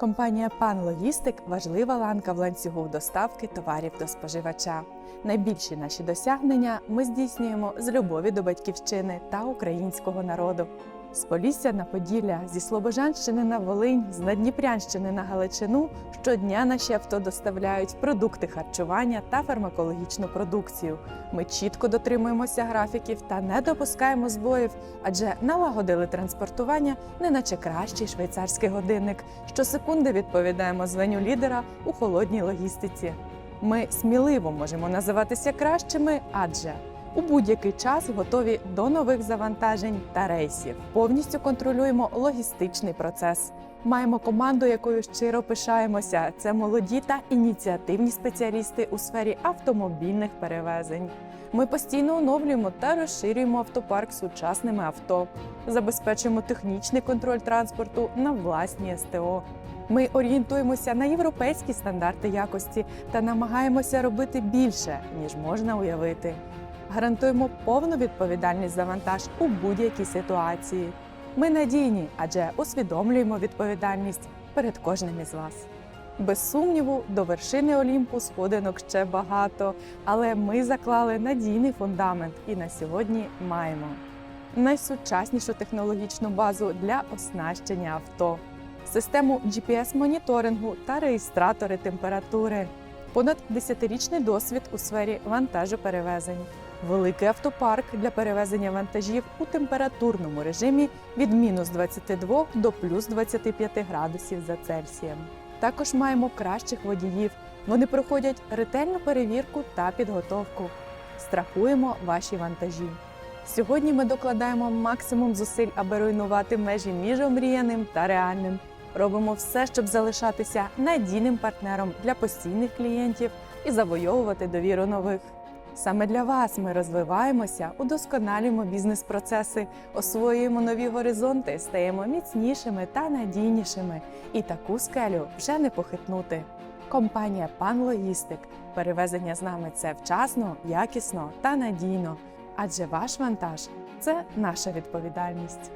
Компанія Пан Логістик важлива ланка в ланцюгу доставки товарів до споживача. Найбільші наші досягнення ми здійснюємо з любові до батьківщини та українського народу. З Полісся на Поділля, зі Слобожанщини на Волинь, з Надніпрянщини на Галичину щодня наші авто доставляють продукти харчування та фармакологічну продукцію. Ми чітко дотримуємося графіків та не допускаємо збоїв, адже налагодили транспортування, неначе кращий швейцарський годинник. Щосекунди відповідаємо званню лідера у холодній логістиці. Ми сміливо можемо називатися кращими, адже у будь-який час готові до нових завантажень та рейсів. Повністю контролюємо логістичний процес. Маємо команду, якою щиро пишаємося. Це молоді та ініціативні спеціалісти у сфері автомобільних перевезень. Ми постійно оновлюємо та розширюємо автопарк сучасними авто, забезпечуємо технічний контроль транспорту на власні СТО. Ми орієнтуємося на європейські стандарти якості та намагаємося робити більше, ніж можна уявити. Гарантуємо повну відповідальність за вантаж у будь-якій ситуації. Ми надійні, адже усвідомлюємо відповідальність перед кожним із вас. Без сумніву, до вершини Олімпу сходинок ще багато, але ми заклали надійний фундамент і на сьогодні маємо найсучаснішу технологічну базу для оснащення авто, систему GPS-моніторингу та реєстратори температури, понад 10-річний досвід у сфері вантажоперевезень, великий автопарк для перевезення вантажів у температурному режимі від мінус 22 до плюс 25 градусів за Цельсієм. Також маємо кращих водіїв. Вони проходять ретельну перевірку та підготовку. Страхуємо ваші вантажі. Сьогодні ми докладаємо максимум зусиль, аби руйнувати межі між омріяним та реальним. Робимо все, щоб залишатися надійним партнером для постійних клієнтів і завойовувати довіру нових. Саме для вас ми розвиваємося, удосконалюємо бізнес-процеси, освоюємо нові горизонти, стаємо міцнішими та надійнішими. І таку скелю вже не похитнути. Компанія Пан Логістик. Перевезення з нами це вчасно, якісно та надійно. Адже ваш вантаж це наша відповідальність.